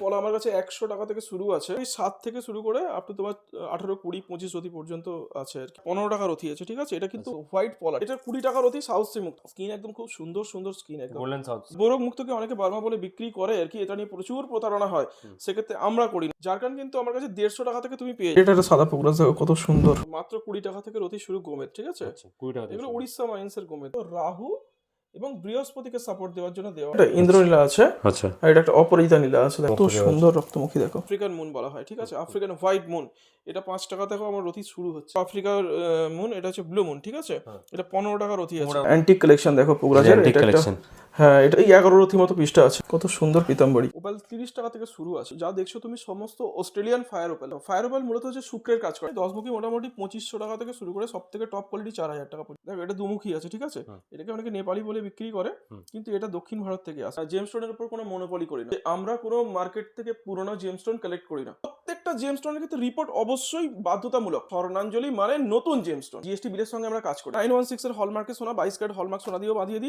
পলা আমার কাছে একশো টাকা থেকে শুরু আছে। ওই সাত থেকে শুরু করে আপ টু তোমার আঠারো কুড়ি পঁচিশ রতি পর্যন্ত আছে আর কি। পনেরো টাকা রথি আছে ঠিক আছে? এটা কিন্তু হোয়াইট পলা এটা কুড়ি টাকা রথি সাউথ সি মুক্ত। স্কিন একদম খুব সুন্দর সুন্দর স্কিন একদম। বোরক মুক্তকে অনেকে বার্মা বলে বিক্রি করে আর কি এটা নিয়ে প্রচুর প্রতারণা হয়। সেক্ষেত্রে আমরা করি না। জারকান কিন্তু আমার কাছে দেড়শো টাকা থেকে তুমি পেয়ে এটা একটা সাদা পোকরাজ দেখো কত সুন্দর। মাত্র কুড়ি টাকা থেকে রতি শুরু গোমের ঠিক আছে? আচ্ছা কুড়ি টাকা এগুলো উড়িষ্যা মাইন্সের গোমের। তো রাহু এবং বৃহস্পতিকে সাপোর্ট দেওয়ার জন্য দেওয়া এটা ইন্দ্রনীলা আছে। আচ্ছা। আর এটা একটা অপরাজিতা নীলা আছে। দেখো কত সুন্দর রক্তমুখী দেখো। আফ্রিকান মুন বলা হয় ঠিক আছে? আফ্রিকান হোয়াইট মুন এটা পাঁচ টাকা থেকে আমার রথি শুরু হচ্ছে। আফ্রিকার মুন এটা হচ্ছে ব্লু মুন ঠিক আছে? হ্যাঁ। এটা পনেরো টাকা রথি আছে। অ্যান্টিক কালেকশন দেখো পুগরাজের Antique এটা একটা। হ্যাঁ এটা এই এগারো রথি মতো পৃষ্ঠা আছে। কত সুন্দর পিতাম্বরী। ওপাল তিরিশ টাকা থেকে শুরু আছে। যা দেখছ তুমি সমস্ত Australian fire opal. Fire opal মূলত হচ্ছে শুক্রের কাজ করে। দশ মুখী মোটামুটি পঁচিশশো টাকা থেকে শুরু করে সব থেকে টপ কোয়ালিটি চার হাজার টাকা পর্যন্ত। দেখো এটা দুমুখী আছে ঠিক আছে? এটাকে অনেকে নেপালি বলে বিক্রি করে কিন্তু এটা দক্ষিণ ভারত থেকে আসে। জেমস্টোনের উপর কোনো মনোপলি করি না। আমরা কোনো মার্কেট থেকে পুরোনো জেমস্টোন কালেক্ট করি না। প্রত্যেকটা জেমস্টোনের ক্ষেত্রে রিপোর্ট অবশ্যই বাধ্যতামূলক। স্বর্ণাঞ্জলি মানে নতুন জেমস্টোন জিএসটি বিলের সঙ্গে আমরা কাজ করি। নাইন ওয়ান সিক্স এর হলমার্কের সোনা বাইশ ক্যারেট হলমার্ক সোনা দিয়েও বাঁধিয়ে দিই।